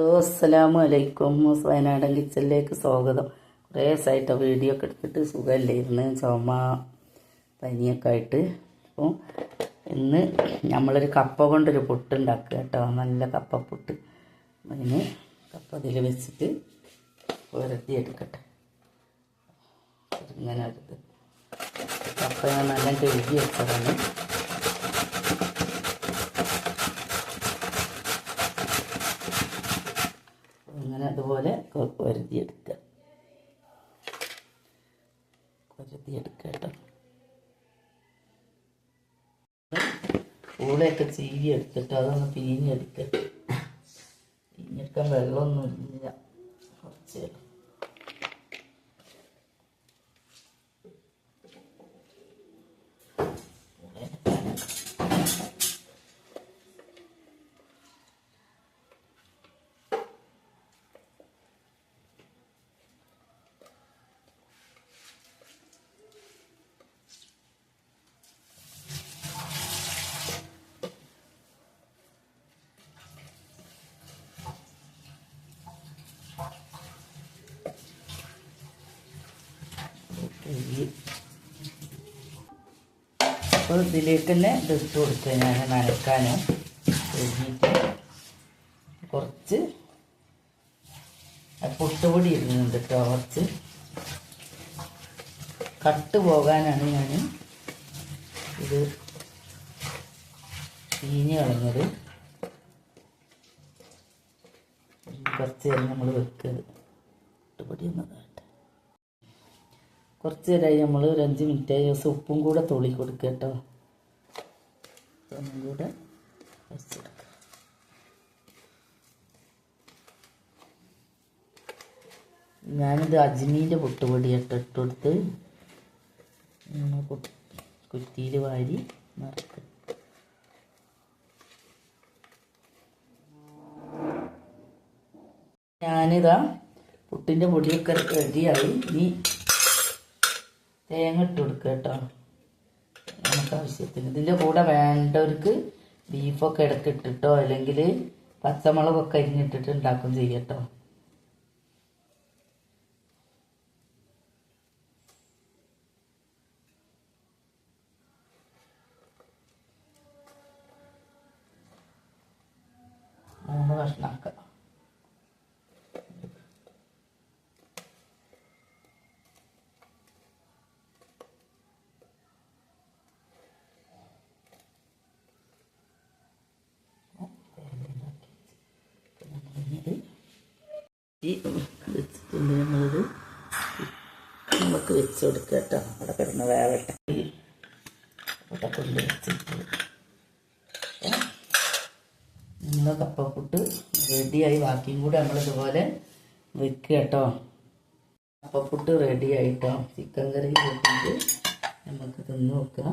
അസ്സലാമു അലൈക്കും. വയനാടൻ കിച്ചണിലേക്ക് സ്വാഗതം. കുറേ ദിവസമായിട്ട് വീഡിയോ ഒക്കെ എടുത്തിട്ട് സുഖമല്ലായിരുന്നു ചുമ പനിയൊക്കെ ആയിട്ട്. അപ്പോൾ ഇന്ന് നമ്മളൊരു കപ്പ കൊണ്ടൊരു പുട്ട് ഉണ്ടാക്കുക കേട്ടോ. നല്ല കപ്പ പുട്ട്. അതിന് കപ്പ അതിൽ വെച്ചിട്ട് ഉരത്തി എടുക്കട്ടെ. ഇങ്ങനെ എടുത്ത് കപ്പ ഞാൻ നല്ല കഴുകി വെച്ചതാണ്. വരുത്തിയെടുക്കുക കേട്ടോ പൂളയൊക്കെ ചീവി എടുത്തിട്ട് അതൊന്ന് പിഴിഞ്ഞെടുക്കുക പിഴിഞ്ഞെടുക്കാൻ വെള്ളമൊന്നും ഇല്ല. കുറച്ച് വെള്ളം. കഴുകി അപ്പോൾ ഇതിലേക്ക് തന്നെ ഇതിട്ട് കൊടുത്ത് ഞാൻ നനക്കാനും കുറച്ച് പൊട്ടുപൊടി ഇടുന്നുണ്ട് കേട്ടോ കുറച്ച്. കട്ട് പോകാനാണ് ഞാൻ ഇത് ചീഞ്ഞ് കളഞ്ഞത്. കുറച്ച് നേരം നമ്മൾ വെക്കരുത് പൊട്ടുപൊടി എന്നതാട്ടെ കുറച്ച് നേരമായി നമ്മൾ ഒരു അഞ്ച് മിനിറ്റ് ആയി ഉപ്പും കൂടെ തുള്ളി കൊടുക്കുക കേട്ടോ. കൂടെ ഞാനിത് അജ്മീന്റെ പൊട്ടുപൊടി ഇട്ട് ഇട്ടുകൊടുത്ത് കുറ്റിയിൽ വാരി നിറക്കും. ഞാനിതാ പുട്ടിന്റെ പൊടിയൊക്കെ റെഡിയായി. ഇനി തേങ്ങ ഇട്ട് കൊടുക്കുക കേട്ടോ. നമുക്ക് ആവശ്യത്തിന്. ഇതിന്റെ കൂടെ വേണ്ടവർക്ക് ബീഫൊക്കെ ഇടയ്ക്ക് ഇട്ടിട്ടോ അല്ലെങ്കിൽ പച്ചമുളകൊക്കെ അരിഞ്ഞിട്ടിട്ട് ഉണ്ടാക്കും ചെയ്യട്ടോ മൂന്ന് കഷ്ണാക്കാം ഈ വെച്ചിട്ടുണ്ട് നമ്മളിത് നമുക്ക് വെച്ച് കൊടുക്കുക കേട്ടോ. അവിടെ കിടന്ന് വേവട്ടെ. അവിടെ കൊണ്ട് വെച്ചിട്ട്. നമ്മളെ കപ്പപ്പുട്ട് റെഡിയായി. ബാക്കിയും കൂടെ നമ്മളിതുപോലെ വെക്കുക കേട്ടോ. കപ്പപ്പുട്ട് റെഡിയായിട്ടോ. ചിക്കൻ കറി വെച്ചിട്ട് നമുക്ക് തിന്ന് നോക്കാം.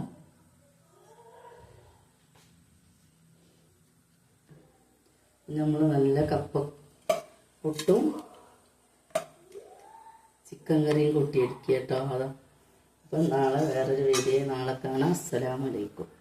നമ്മൾ നല്ല കപ്പ പുട്ടും ചിക്കൻ കറിയും കൂട്ടിയെടുക്കുക കേട്ടോ. അതാ. അപ്പം നാളെ വേറൊരു വീഡിയോ നാളെ കാണാം. അസ്സലാമലൈക്കും